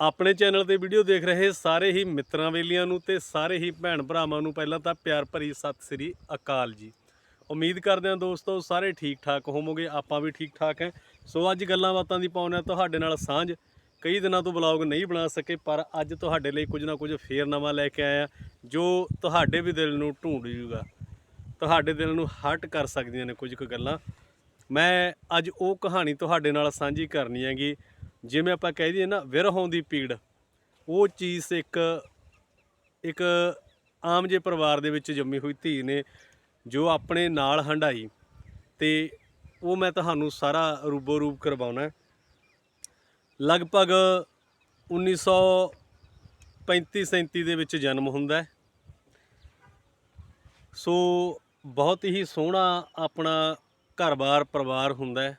ਆਪਣੇ ਚੈਨਲ ਤੇ ਵੀਡੀਓ ਦੇਖ ਰਹੇ ਸਾਰੇ ਹੀ ਮਿੱਤਰਾਂ ਵੇਲੀਆਂ ਨੂੰ ਤੇ ਸਾਰੇ ਹੀ ਭੈਣ ਭਰਾਵਾਂ ਨੂੰ ਪਹਿਲਾਂ ਤਾਂ ਪਿਆਰ ਭਰੀ ਸਤਿ ਸ੍ਰੀ ਅਕਾਲ ਜੀ। ਉਮੀਦ ਕਰਦੇ ਹਾਂ ਦੋਸਤੋ ਸਾਰੇ ਠੀਕ ਠਾਕ ਹੋਵੋਗੇ, ਆਪਾਂ ਵੀ ਠੀਕ ਠਾਕ ਹੈ। ਸੋ ਅੱਜ ਗੱਲਾਂ ਬਾਤਾਂ ਦੀ ਪਾਉਣਾ ਤੁਹਾਡੇ ਨਾਲ ਸਾਂਝ। ਕਈ ਦਿਨਾਂ ਤੋਂ ਬਲੌਗ ਨਹੀਂ ਬਣਾ ਸਕੇ, ਪਰ ਅੱਜ ਤੁਹਾਡੇ ਲਈ ਕੁਝ ਨਾ ਕੁਝ ਫੇਰ ਨਵਾਂ ਲੈ ਕੇ ਆਇਆ, ਜੋ ਤੁਹਾਡੇ ਵੀ ਦਿਲ ਨੂੰ ਢੂੰਡ ਜੂਗਾ। ਤੁਹਾਡੇ ਦਿਲ ਨੂੰ ਹਟ ਕਰ ਸਕਦੀਆਂ ਨੇ ਕੁਝ ਕੁ ਗੱਲਾਂ। ਮੈਂ ਅੱਜ ਉਹ ਕਹਾਣੀ ਤੁਹਾਡੇ ਨਾਲ ਸਾਂਝੀ ਕਰਨੀ ਹੈਗੀ। ਜਿਵੇਂ ਆਪਾਂ ਕਹਿ ਦਈਏ ਨਾ ਵਿਰਹੋਂ ਦੀ ਪੀੜ, ਉਹ ਚੀਜ਼ ਇੱਕ ਇੱਕ ਆਮ ਜੇ ਪਰਿਵਾਰ ਦੇ ਵਿੱਚ ਜੰਮੀ ਹੋਈ ਧੀ ਨੇ ਜੋ ਆਪਣੇ ਨਾਲ ਹੰਡਾਈ ਤੇ ਉਹ ਮੈਂ ਤੁਹਾਨੂੰ ਸਾਰਾ ਰੂਬੋ ਰੂਬ ਕਰਵਾਉਣਾ ਹੈ। ਲਗਭਗ 1935 37 ਦੇ ਵਿੱਚ ਜਨਮ ਹੁੰਦਾ ਹੈ ਸੋ ਬਹੁਤ ਹੀ ਸੋਹਣਾ ਆਪਣਾ ਘਰ-ਬਾਰ ਪਰਿਵਾਰ ਹੁੰਦਾ ਹੈ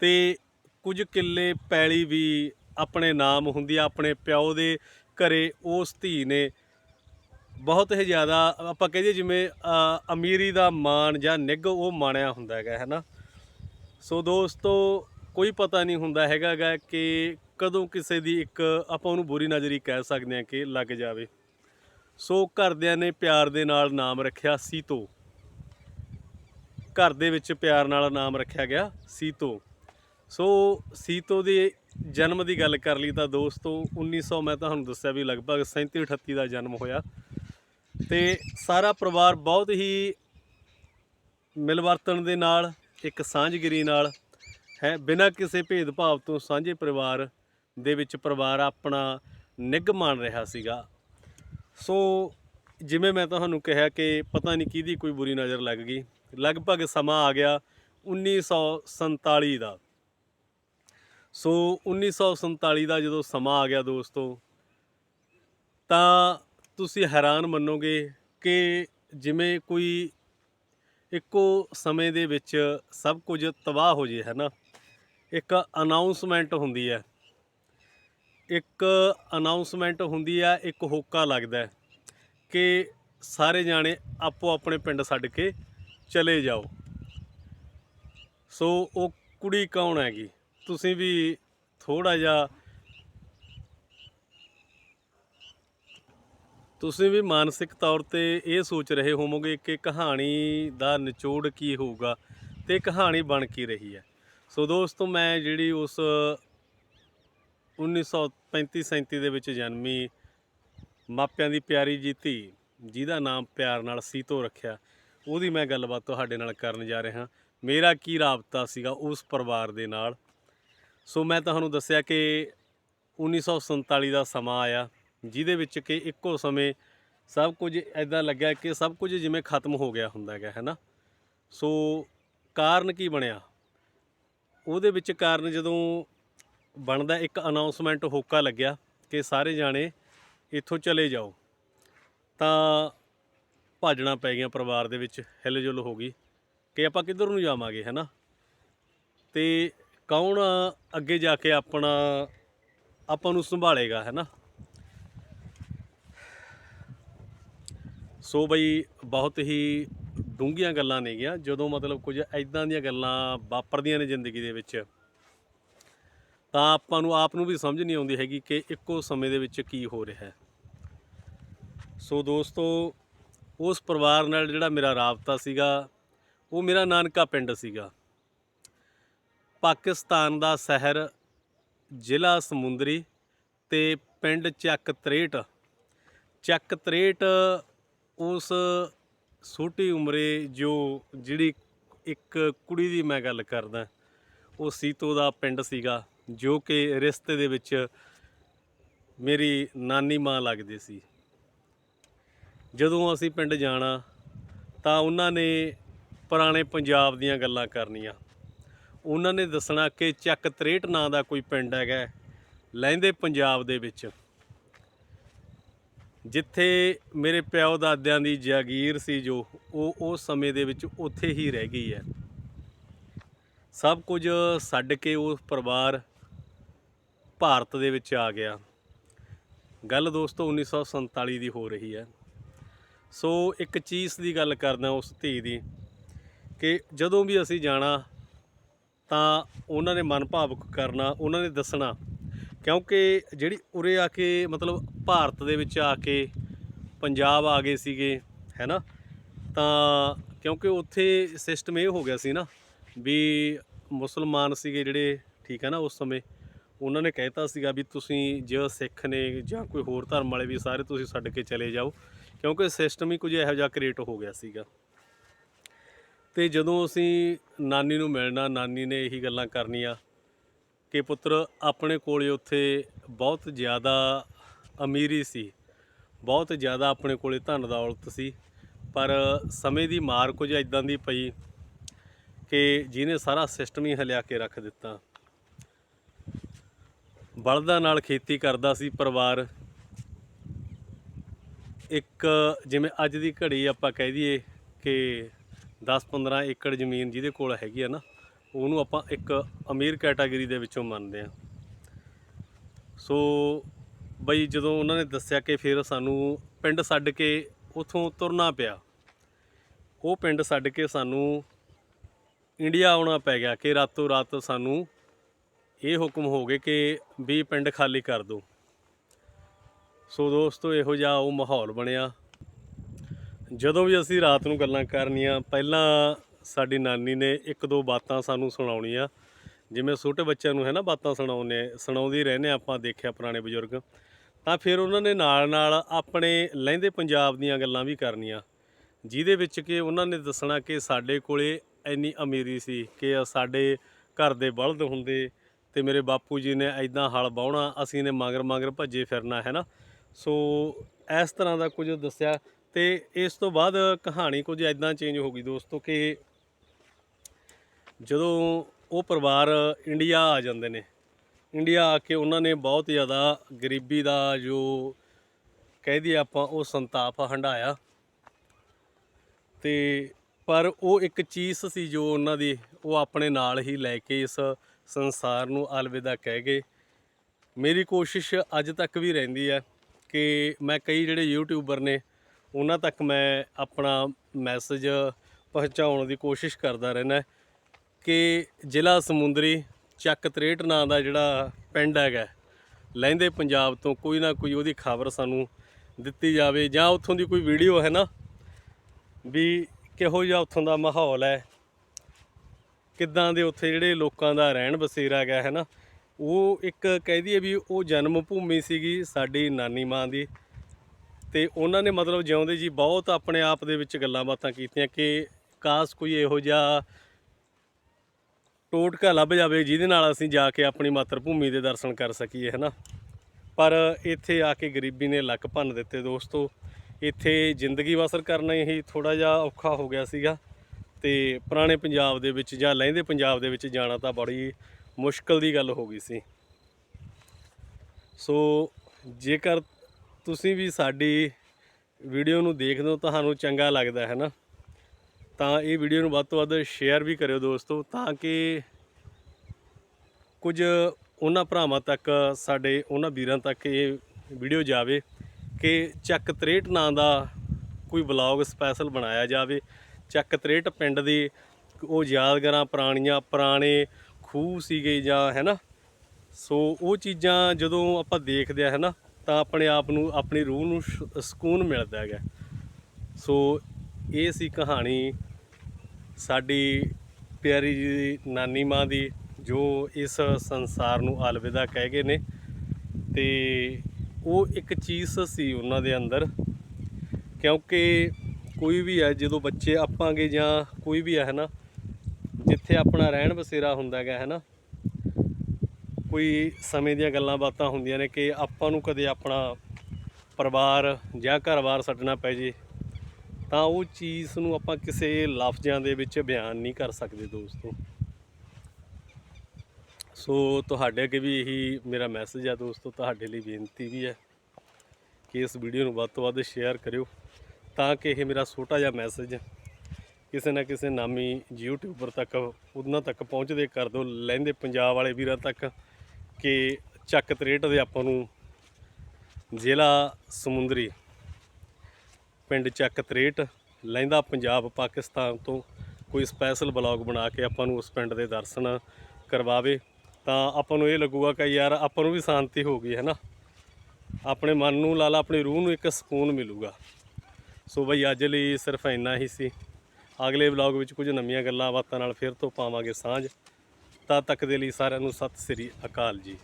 ਤੇ ਕੁਝ ਕਿੱਲੇ ਪੈਲੀ ਵੀ ਆਪਣੇ ਨਾਮ ਹੁੰਦੀ ਆ, ਆਪਣੇ ਪਿਓ ਦੇ ਘਰੇ ਉਸ ਧੀ ਨੇ ਬਹੁਤ ਹੀ ਜ਼ਿਆਦਾ, ਆਪਾਂ ਕਹਦੇ ਜਿਵੇਂ ਅਮੀਰੀ ਦਾ ਮਾਣ ਜਾਂ ਨਿੱਘ ਉਹ ਮਾਣਿਆ ਹੁੰਦਾ ਹੈਗਾ, ਹੈ ਨਾ? ਸੋ ਦੋਸਤੋ, ਕੋਈ ਪਤਾ ਨਹੀਂ ਹੁੰਦਾ ਹੈਗਾ ਗਾ ਕਿ ਕਦੋਂ ਕਿਸੇ ਦੀ ਇੱਕ ਆਪਾਂ ਉਹਨੂੰ ਬੁਰੀ ਨਜ਼ਰੀ ਕਹਿ ਸਕਦੇ ਹਾਂ ਕਿ ਲੱਗ ਜਾਵੇ। ਸੋ ਘਰਦਿਆਂ ਨੇ ਪਿਆਰ ਦੇ ਨਾਲ ਨਾਮ ਰੱਖਿਆ ਸੀਤੋ। ਘਰ ਦੇ ਵਿੱਚ ਪਿਆਰ ਨਾਲ ਨਾਮ ਰੱਖਿਆ ਗਿਆ ਸੀਤੋ। ਸੋ ਸੀਤੋ ਦੇ ਜਨਮ ਦੀ ਗੱਲ ਕਰ ਲਈ ਤਾਂ ਦੋਸਤੋ 1900 ਮੈਂ ਤੁਹਾਨੂੰ ਦੱਸਿਆ ਵੀ ਲਗਭਗ 37 38 ਦਾ ਜਨਮ ਹੋਇਆ। ਤੇ ਸਾਰਾ ਪਰਿਵਾਰ ਬਹੁਤ ਹੀ ਮਿਲਵਰਤਨ ਦੇ ਨਾਲ, ਇੱਕ ਸਾਂਝਗਿਰੀ ਨਾਲ, ਹੈ, ਬਿਨਾਂ ਕਿਸੇ ਭੇਦਭਾਵ ਤੋਂ ਸਾਂਝੇ ਪਰਿਵਾਰ ਦੇ ਵਿੱਚ ਪਰਿਵਾਰ ਆਪਣਾ ਨਿੱਘ ਮਾਣ ਰਿਹਾ ਸੀਗਾ। ਸੋ ਜਿਵੇਂ ਮੈਂ ਤੁਹਾਨੂੰ ਕਿਹਾ ਕਿ ਪਤਾ ਨਹੀਂ ਕਿਹਦੀ ਕੋਈ ਬੁਰੀ ਨਜ਼ਰ ਲੱਗ ਗਈ। ਲਗਭਗ ਸਮਾਂ ਆ ਗਿਆ 1947 ਦਾ। ਸੋ 1947 ਦਾ ਜਦੋਂ ਸਮਾਂ ਆ ਗਿਆ ਦੋਸਤੋ, ਤਾਂ ਤੁਸੀਂ ਹੈਰਾਨ ਮੰਨੋਗੇ ਕਿ ਜਿਵੇਂ ਕੋਈ ਇੱਕੋ ਸਮੇਂ ਦੇ ਵਿੱਚ ਸਭ ਕੁਝ ਤਬਾਹ ਹੋ ਜੇ, ਹੈ ਨਾ? ਇੱਕ ਅਨਾਉਂਸਮੈਂਟ ਹੁੰਦੀ ਹੈ। ਇੱਕ ਅਨਾਉਂਸਮੈਂਟ ਹੁੰਦੀ ਹੈ ਇੱਕ ਹੋਕਾ ਲੱਗਦਾ ਕਿ ਸਾਰੇ ਜਾਣੇ ਆਪੋ ਆਪਣੇ ਪਿੰਡ ਛੱਡ ਕੇ ਚਲੇ ਜਾਓ। ਸੋ ਉਹ ਕੁੜੀ ਕੌਣ ਹੈਗੀ? ਤੁਸੀਂ ਵੀ ਥੋੜਾ ਜਿਹਾ ਤੁਸੀਂ ਵੀ ਮਾਨਸਿਕ ਤੌਰ ਤੇ ਇਹ ਸੋਚ ਰਹੇ ਹੋਵੋਗੇ ਕਿ ਕਹਾਣੀ ਦਾ ਨਿਚੋੜ ਕੀ ਹੋਊਗਾ ਤੇ ਕਹਾਣੀ ਬਣ ਕੀ ਰਹੀ ਹੈ। ਸੋ ਦੋਸਤੋ, ਮੈਂ ਜਿਹੜੀ ਉਸ 1935 37 ਦੇ ਵਿੱਚ ਜਨਮੀ ਮਾਪਿਆਂ ਦੀ ਪਿਆਰੀ ਜੀ ਧੀ, ਜਿਹਦਾ ਨਾਮ ਪਿਆਰ ਨਾਲ ਸੀਤੋ ਰੱਖਿਆ, ਉਹਦੀ ਮੈਂ ਗੱਲਬਾਤ ਤੁਹਾਡੇ ਨਾਲ ਕਰਨ ਜਾ ਰਿਹਾ। ਮੇਰਾ ਕੀ ਰਾਬਤਾ ਸੀਗਾ ਉਸ ਪਰਿਵਾਰ ਦੇ ਨਾਲ ਸੋ ਮੈਂ ਤੁਹਾਨੂੰ ਦੱਸਿਆ ਕਿ 1947 ਦਾ ਸਮਾਂ ਆਇਆ, ਜਿਹਦੇ ਵਿੱਚ ਕਿ ਇੱਕੋ ਸਮੇਂ ਸਭ ਕੁਝ ਐਦਾਂ ਲੱਗਿਆ ਕਿ ਸਭ ਕੁਝ ਜਿਵੇਂ ਖਤਮ ਹੋ ਗਿਆ ਹੁੰਦਾ ਹੈਗਾ, ਹੈ ਨਾ? ਸੋ ਕਾਰਨ ਕੀ ਬਣਿਆ? ਉਹਦੇ ਵਿੱਚ ਕਾਰਨ ਜਦੋਂ ਬਣਦਾ ਇੱਕ ਅਨਾਉਂਸਮੈਂਟ ਹੋਕਾ ਲੱਗਿਆ ਕਿ ਸਾਰੇ ਜਾਣੇ ਇੱਥੋਂ ਚਲੇ ਜਾਓ, ਤਾਂ ਭਾਜਣਾ ਪੈ ਗਿਆ ਪਰਿਵਾਰ ਦੇ ਵਿੱਚ, ਹਿਲਜੁਲ ਹੋ ਗਈ ਕਿ ਆਪਾਂ ਕਿੱਧਰ ਨੂੰ ਜਾਵਾਂਗੇ, ਹੈ ਨਾ? ਤੇ ਕੌਣ ਅੱਗੇ ਜਾ ਕੇ ਆਪਣਾ, ਆਪਾਂ ਨੂੰ ਸੰਭਾਲੇਗਾ ਹੈ ਨਾ ਸੋ ਬਈ, ਬਹੁਤ ਹੀ ਡੂੰਘੀਆਂ ਗੱਲਾਂ ਨੇਗੀਆਂ ਜਦੋਂ ਮਤਲਬ ਕੁਝ ਐਦਾਂ ਦੀਆਂ ਗੱਲਾਂ ਵਾਪਰਦੀਆਂ ਨੇ ਜ਼ਿੰਦਗੀ ਦੇ ਵਿੱਚ, ਤਾਂ ਆਪਾਂ ਨੂੰ ਆਪ ਨੂੰ ਵੀ ਸਮਝ ਨਹੀਂ ਆਉਂਦੀ ਹੈਗੀ ਕਿ ਇੱਕੋ ਸਮੇਂ ਦੇ ਵਿੱਚ ਕੀ ਹੋ ਰਿਹਾ ਹੈ। ਸੋ ਦੋਸਤੋ, ਉਸ ਪਰਿਵਾਰ ਨਾਲ ਜਿਹੜਾ ਮੇਰਾ ਰਾਬਤਾ ਸੀਗਾ, ਉਹ ਮੇਰਾ ਨਾਨਕਾ ਪਿੰਡ ਸੀਗਾ। ਪਾਕਿਸਤਾਨ ਦਾ ਸ਼ਹਿਰ ਜ਼ਿਲ੍ਹਾ ਸਮੁੰਦਰੀ ਤੇ ਪਿੰਡ ਚੱਕ ਤਰੇਟ। ਚੱਕ ਤਰੇਟ ਉਸ ਛੋਟੀ ਉਮਰੇ ਜੋ ਜਿਹੜੀ ਇੱਕ ਕੁੜੀ ਦੀ ਮੈਂ ਗੱਲ ਕਰਦਾ, ਉਹ ਸੀਤੋ ਦਾ ਪਿੰਡ ਸੀਗਾ, ਜੋ ਕਿ ਰਿਸ਼ਤੇ ਦੇ ਵਿੱਚ ਮੇਰੀ ਨਾਨੀ ਮਾਂ ਲੱਗਦੀ ਸੀ। ਜਦੋਂ ਅਸੀਂ ਪਿੰਡ ਜਾਣਾ ਤਾਂ ਉਹਨਾਂ ਨੇ ਪੁਰਾਣੇ ਪੰਜਾਬ ਦੀਆਂ ਗੱਲਾਂ ਕਰਨੀਆਂ। ਉਹਨਾਂ ਨੇ ਦੱਸਣਾ ਕਿ ਚੱਕ ਤਰੇਟ ਨਾਂ ਦਾ ਕੋਈ ਪਿੰਡ ਹੈਗਾ ਲਹਿੰਦੇ ਪੰਜਾਬ ਦੇ ਵਿੱਚ। ਜਿੱਥੇ ਮੇਰੇ ਪਿਓ ਦਾਦਿਆਂ ਦੀ ਜਾਗੀਰ ਸੀ ਜੋ, ਉਹ ਉਸ ਸਮੇਂ ਦੇ ਵਿੱਚ ਉੱਥੇ ਹੀ ਰਹਿ ਗਈ ਹੈ। ਸਭ ਕੁਝ ਛੱਡ ਕੇ ਉਹ ਪਰਿਵਾਰ ਭਾਰਤ ਦੇ ਵਿੱਚ ਆ ਗਿਆ। ਗੱਲ ਦੋਸਤੋ 1947 ਦੀ ਹੋ ਰਹੀ ਹੈ। ਸੋ ਇੱਕ ਚੀਜ਼ ਦੀ ਗੱਲ ਕਰਦਾ ਉਸ ਧੀ ਦੀ ਕਿ ਜਦੋਂ ਵੀ ਅਸੀਂ ਜਾਣਾ ਤਾਂ ਉਹਨਾਂ ਨੇ ਮਨ ਭਾਵਕ ਕਰਨਾ, ਉਹਨਾਂ ਨੇ ਦੱਸਣਾ। ਕਿਉਂਕਿ ਜਿਹੜੀ ਉਰੇ ਆ ਕੇ ਮਤਲਬ ਭਾਰਤ ਦੇ ਵਿੱਚ ਆ ਕੇ ਪੰਜਾਬ ਆ ਗਏ ਸੀਗੇ ਹੈਨਾ ਤਾਂ ਕਿਉਂਕਿ ਉੱਥੇ ਸਿਸਟਮ ਇਹ ਹੋ ਗਿਆ ਸੀ ਨਾ ਵੀ ਮੁਸਲਮਾਨ ਸੀਗੇ ਜਿਹੜੇ, ਠੀਕ ਹੈ ਨਾ, ਉਸ ਸਮੇਂ। ਉਹਨਾਂ ਨੇ ਕਹਿਤਾ ਸੀਗਾ ਵੀ ਤੁਸੀਂ ਜੇ ਸਿੱਖ ਨੇ ਜਾਂ ਕੋਈ ਹੋਰ ਧਰਮ ਵਾਲੇ ਵੀ ਸਾਰੇ ਤੁਸੀਂ ਛੱਡ ਕੇ ਚਲੇ ਜਾਓ। ਕਿਉਂਕਿ ਸਿਸਟਮ ਹੀ ਕੁਝ ਇਹੋ ਜਿਹਾ ਕ੍ਰੀਏਟ ਹੋ ਗਿਆ ਸੀਗਾ। ਤੇ ਜਦੋਂ ਅਸੀਂ ਨਾਨੀ ਨੂੰ ਮਿਲਣਾ, ਨਾਨੀ ਨੇ ਇਹੀ ਗੱਲਾਂ ਕਰਨੀਆਂ ਕਿ ਪੁੱਤਰ, ਆਪਣੇ ਕੋਲੇ ਉੱਥੇ ਬਹੁਤ ਜ਼ਿਆਦਾ ਅਮੀਰੀ ਸੀ, ਬਹੁਤ ਜ਼ਿਆਦਾ ਆਪਣੇ ਕੋਲੇ ਧਨ ਦੌਲਤ ਸੀ, ਪਰ ਸਮੇਂ ਦੀ ਮਾਰ ਕੁਝ ਇਦਾਂ ਦੀ ਪਈ ਕਿ ਜਿਹਨੇ ਸਾਰਾ ਸਿਸਟਮ ਹੀ ਹਲਿਆ ਕੇ ਰੱਖ ਦਿੱਤਾ। ਬਲਦਾਂ ਨਾਲ ਖੇਤੀ ਕਰਦਾ ਸੀ ਪਰਿਵਾਰ। ਇੱਕ ਜਿਵੇਂ ਅੱਜ ਦੀ ਘੜੀ ਆਪਾਂ ਕਹਿ ਦਈਏ ਕਿ 10-15 ਏਕੜ ਜ਼ਮੀਨ ਜਿਹਦੇ ਕੋਲ ਹੈਗੀ ਆ ਨਾ, ਉਹਨੂੰ ਆਪਾਂ ਇੱਕ ਅਮੀਰ ਕੈਟਾਗਰੀ ਦੇ ਵਿੱਚੋਂ ਮੰਨਦੇ ਆ। ਸੋ ਬਈ ਜਦੋਂ ਉਹਨਾਂ ਨੇ ਦੱਸਿਆ ਕਿ ਫਿਰ ਸਾਨੂੰ ਪਿੰਡ ਛੱਡ ਕੇ ਉਥੋਂ ਤੁਰਨਾ ਪਿਆ, ਉਹ ਪਿੰਡ ਛੱਡ ਕੇ ਸਾਨੂੰ ਇੰਡੀਆ ਆਉਣਾ ਪੈ ਗਿਆ ਕਿ ਰਾਤੋਂ ਰਾਤ ਸਾਨੂੰ ਇਹ ਹੁਕਮ ਹੋ ਗਏ ਕਿ ਵੀ ਪਿੰਡ ਖਾਲੀ ਕਰ ਦਿਓ। ਸੋ ਦੋਸਤੋ, ਇਹੋ ਜਿਹਾ ਉਹ ਮਾਹੌਲ ਬਣਿਆ। ਜਦੋਂ ਵੀ ਅਸੀਂ ਰਾਤ ਨੂੰ ਗੱਲਾਂ ਕਰਨੀਆਂ, ਪਹਿਲਾਂ ਸਾਡੀ ਨਾਨੀ ਨੇ ਇੱਕ ਦੋ ਬਾਤਾਂ ਸਾਨੂੰ ਸੁਣਾਉਣੀਆਂ। ਜਿਵੇਂ ਛੋਟੇ ਬੱਚਿਆਂ ਨੂੰ ਹੈ ਨਾ ਬਾਤਾਂ ਸੁਣਾਉਂਦੇ ਸੁਣਾਉਂਦੇ ਰਹਿੰਦੇ ਆਪਾਂ, ਦੇਖਿਆ ਪੁਰਾਣੇ ਬਜ਼ੁਰਗ। ਤਾਂ ਫਿਰ ਉਹਨਾਂ ਨੇ ਨਾਲ ਨਾਲ ਆਪਣੇ ਲਹਿੰਦੇ ਪੰਜਾਬ ਦੀਆਂ ਗੱਲਾਂ ਵੀ ਕਰਨੀਆਂ। ਜਿਹਦੇ ਵਿੱਚ ਕਿ ਉਹਨਾਂ ਨੇ ਦੱਸਣਾ ਕਿ ਸਾਡੇ ਕੋਲੇ ਇੰਨੀ ਅਮੀਰੀ ਸੀ ਕਿ ਸਾਡੇ ਘਰ ਦੇ ਬਲਦ ਹੁੰਦੇ ਤੇ ਮੇਰੇ ਬਾਪੂ ਜੀ ਨੇ ਐਦਾਂ ਹਲ ਬਾਉਣਾ ਅਸੀਂ ਨੇ ਮਗਰ ਮਗਰ ਭੱਜੇ ਫਿਰਨਾ, ਹੈ ਨਾ। ਸੋ ਇਸ ਤਰ੍ਹਾਂ ਦਾ ਕੁਝ ਦੱਸਿਆ। ਤੇ ਇਸ ਤੋਂ ਬਾਅਦ ਕਹਾਣੀ ਕੁਝ ਐਦਾਂ ਚੇਂਜ ਹੋ ਗਈ ਦੋਸਤੋ ਕਿ ਜਦੋਂ ਉਹ ਪਰਿਵਾਰ ਇੰਡੀਆ ਆ ਜਾਂਦੇ ਨੇ ਇੰਡੀਆ ਆ ਕੇ ਉਹਨਾਂ ਨੇ ਬਹੁਤ ਜ਼ਿਆਦਾ ਗਰੀਬੀ ਦਾ ਜੋ ਕਹਿ ਦਈਏ ਆਪਾਂ, ਉਹ ਸੰਤਾਪ ਹੰਡਾਇਆ ਤੇ ਪਰ ਉਹ ਇੱਕ ਚੀਜ਼ ਸੀ ਜੋ ਉਹਨਾਂ ਦੀ, ਉਹ ਆਪਣੇ ਨਾਲ ਹੀ ਲੈ ਕੇ ਇਸ ਸੰਸਾਰ ਨੂੰ ਅਲਵਿਦਾ ਕਹਿ ਗਏ। ਮੇਰੀ ਕੋਸ਼ਿਸ਼ ਅੱਜ ਤੱਕ ਵੀ ਰਹਿੰਦੀ ਹੈ ਕਿ ਮੈਂ ਕਈ ਜਿਹੜੇ ਯੂਟਿਊਬਰ ਨੇ ਉਹਨਾਂ ਤੱਕ ਮੈਂ ਆਪਣਾ ਮੈਸੇਜ ਪਹੁੰਚਾਉਣ ਦੀ ਕੋਸ਼ਿਸ਼ ਕਰਦਾ ਰਹਿਣਾ ਕਿ ਜ਼ਿਲ੍ਹਾ ਸਮੁੰਦਰੀ ਚੱਕ ਤਰੇਟ ਨਾਂ ਦਾ ਜਿਹੜਾ ਪਿੰਡ ਹੈਗਾ ਲਹਿੰਦੇ ਪੰਜਾਬ ਤੋਂ ਕੋਈ ਨਾ ਕੋਈ ਉਹਦੀ ਖਬਰ ਸਾਨੂੰ ਦਿੱਤੀ ਜਾਵੇ ਜਾਂ ਉੱਥੋਂ ਦੀ ਕੋਈ ਵੀਡੀਓ ਹੈ ਨਾ ਵੀ ਕਿਹੋ ਜਿਹਾ ਉੱਥੋਂ ਦਾ ਮਾਹੌਲ ਹੈ, ਕਿੱਦਾਂ ਦੇ ਉੱਥੇ ਜਿਹੜੇ ਲੋਕਾਂ ਦਾ ਰਹਿਣ ਬਸੇਰਾ ਗਿਆ ਹੈ ਨਾ, ਉਹ ਇੱਕ ਕਹਿ ਦਈਏ ਵੀ ਉਹ ਜਨਮ ਭੂਮੀ ਸੀਗੀ ਸਾਡੀ ਨਾਨੀ ਮਾਂ ਦੀ ਤੇ ਉਹਨਾਂ ਨੇ ਮਤਲਬ ਜਿਉਂਦੇ ਜੀ ਬਹੁਤ ਆਪਣੇ ਆਪ ਦੇ ਵਿੱਚ ਗੱਲਾਂ ਬਾਤਾਂ ਕੀਤੀਆਂ ਕਿ ਕਾਸ਼ ਕੋਈ ਇਹੋ ਜਿਹਾ ਟੋਟਕਾ ਲੱਭ ਜਾਵੇ ਜਿਹਦੇ ਨਾਲ ਅਸੀਂ ਜਾ ਕੇ ਆਪਣੀ ਮਾਤਰ ਭੂਮੀ ਦੇ ਦਰਸ਼ਨ ਕਰ ਸਕੀਏ, ਹਨਾ? ਪਰ ਇੱਥੇ ਆ ਕੇ ਗਰੀਬੀ ਨੇ ਲੱਕ ਭੰਨ ਦਿੱਤੇ ਦੋਸਤੋ। ਇੱਥੇ ਜ਼ਿੰਦਗੀ ਬਸਰ ਕਰਨਾ ਹੀ ਥੋੜਾ ਜਿਹਾ ਔਖਾ ਹੋ ਗਿਆ ਸੀਗਾ ਤੇ ਪੁਰਾਣੇ ਪੰਜਾਬ ਦੇ ਵਿੱਚ ਜਾਂ ਲਹਿੰਦੇ ਪੰਜਾਬ ਦੇ ਵਿੱਚ ਜਾਣਾ ਤਾਂ ਬੜੀ ਮੁਸ਼ਕਲ ਦੀ ਗੱਲ ਹੋ ਗਈ ਸੀ। ਸੋ ਜੇਕਰ ਤੁਸੀਂ ਵੀ ਸਾਡੀ ਵੀਡੀਓ ਨੂੰ ਦੇਖਦੇ ਹੋ ਤੁਹਾਨੂੰ ਚੰਗਾ ਲੱਗਦਾ, ਹੈ ਨਾ? ਤਾਂ ਇਹ ਵੀਡੀਓ ਨੂੰ ਵੱਧ ਤੋਂ ਵੱਧ ਸ਼ੇਅਰ ਵੀ ਕਰਿਓ ਦੋਸਤੋ, ਤਾਂ ਕਿ ਕੁਝ ਉਹਨਾਂ ਭਰਾਵਾਂ ਤੱਕ, ਸਾਡੇ ਉਹਨਾਂ ਵੀਰਾਂ ਤੱਕ ਇਹ ਵੀਡੀਓ ਜਾਵੇ ਕਿ ਚੱਕ 63 ਨਾਂ ਦਾ ਕੋਈ ਵਲੌਗ ਸਪੈਸ਼ਲ ਬਣਾਇਆ ਜਾਵੇ। ਚੱਕ 63 ਪਿੰਡ ਦੀ ਉਹ ਯਾਦਗਾਰਾਂ ਪੁਰਾਣੀਆਂ, ਪੁਰਾਣੇ ਖੂਹ ਸੀਗੇ ਜਾਂ, ਹੈ ਨਾ? ਸੋ ਉਹ ਚੀਜ਼ਾਂ ਜਦੋਂ ਆਪਾਂ ਦੇਖਦੇ ਆ, ਹੈ ਨਾ? ਤਾਂ ਆਪਣੇ ਆਪ ਨੂੰ, ਆਪਣੀ ਰੂਹ ਨੂੰ ਸ਼- ਸਕੂਨ ਮਿਲਦਾ ਹੈਗਾ। ਸੋ ਇਹ ਸੀ ਕਹਾਣੀ ਸਾਡੀ ਪਿਆਰੀ ਜੀ ਦੀ ਨਾਨੀ ਮਾਂ ਦੀ, ਜੋ ਇਸ ਸੰਸਾਰ ਨੂੰ ਅਲਵਿਦਾ ਕਹਿ ਗਏ ਨੇ। ਤੇ ਉਹ ਇੱਕ ਚੀਜ਼ ਸੀ ਉਹਨਾਂ ਦੇ ਅੰਦਰ, ਕਿਉਂਕਿ ਕੋਈ ਵੀ ਹੈ, ਜਦੋਂ ਬੱਚੇ ਆਪਾਂਗੇ ਜਾਂ ਕੋਈ ਵੀ ਹੈ ਨਾ, ਜਿੱਥੇ ਆਪਣਾ ਰਹਿਣ ਬਸੇਰਾ ਹੁੰਦਾ ਹੈਗਾ, ਹੈ ਨਾ ਕੋਈ ਸਮੇਂ ਦੀਆਂ ਗੱਲਾਂ ਬਾਤਾਂ ਹੁੰਦੀਆਂ ਨੇ ਕਿ ਆਪਾਂ ਨੂੰ ਕਦੇ ਆਪਣਾ ਪਰਿਵਾਰ ਜਾਂ ਘਰ-ਬਾਰ ਛੱਡਣਾ ਪੈ ਜੇ, ਤਾਂ ਉਹ ਚੀਜ਼ ਨੂੰ ਆਪਾਂ ਕਿਸੇ ਲਫ਼ਜ਼ਾਂ ਦੇ ਵਿੱਚ ਬਿਆਨ ਨਹੀਂ ਕਰ ਸਕਦੇ ਦੋਸਤੋ। ਸੋ ਤੁਹਾਡੇ ਅੱਗੇ ਵੀ ਇਹੀ ਮੇਰਾ ਮੈਸੇਜ ਆ ਦੋਸਤੋ, ਤੁਹਾਡੇ ਲਈ ਬੇਨਤੀ ਵੀ ਹੈ ਕਿ ਇਸ ਵੀਡੀਓ ਨੂੰ ਵੱਧ ਤੋਂ ਵੱਧ ਸ਼ੇਅਰ ਕਰਿਓ, ਤਾਂ ਕਿ ਇਹ ਮੇਰਾ ਛੋਟਾ ਜਿਹਾ ਮੈਸੇਜ ਕਿਸੇ ਨਾ ਕਿਸੇ ਨਾਮੀ ਯੂਟਿਊਬਰ ਤੱਕ, ਉਹਨਾਂ ਤੱਕ ਪਹੁੰਚਦੇ ਕਰ ਦਿਓ ਲਹਿੰਦੇ ਪੰਜਾਬ ਵਾਲੇ ਵੀਰਾਂ ਤੱਕ ਕਿ ਚੱਕ 63 ਦੇ ਆਪਾਂ ਨੂੰ ਜ਼ਿਲ੍ਹਾ ਸਮੁੰਦਰੀ ਪਿੰਡ ਚੱਕ 63 ਲੈਂਦਾ ਪੰਜਾਬ, ਪਾਕਿਸਤਾਨ ਤੋਂ ਕੋਈ ਸਪੈਸ਼ਲ ਬਲੌਗ ਬਣਾ ਕੇ ਆਪਾਂ ਨੂੰ ਉਸ ਪਿੰਡ ਦੇ ਦਰਸ਼ਨ ਕਰਵਾਵੇ। ਤਾਂ ਆਪਾਂ ਨੂੰ ਇਹ ਲੱਗੂਗਾ ਕਿ ਯਾਰ ਆਪਾਂ ਨੂੰ ਵੀ ਸ਼ਾਂਤੀ ਹੋ ਗਈ ਹੈ ਨਾ ਆਪਣੇ ਮਨ ਨੂੰ ਲਾਲਾ ਆਪਣੀ ਰੂਹ ਨੂੰ ਇੱਕ ਸਕੂਨ ਮਿਲੂਗਾ। ਸੋ ਬਈ ਅੱਜ ਲਈ ਸਿਰਫ ਇੰਨਾ ਹੀ ਸੀ। ਅਗਲੇ ਵਲੌਗ ਵਿੱਚ ਕੁਝ ਨਵੀਆਂ ਗੱਲਾਂ ਬਾਤਾਂ ਨਾਲ ਫਿਰ ਤੋਂ ਪਾਵਾਂਗੇ ਸਾਂਝ। ਤਦ ਤੱਕ ਦੇ ਲਈ ਸਾਰਿਆਂ ਨੂੰ ਸਤਿ ਸ੍ਰੀ ਅਕਾਲ ਜੀ।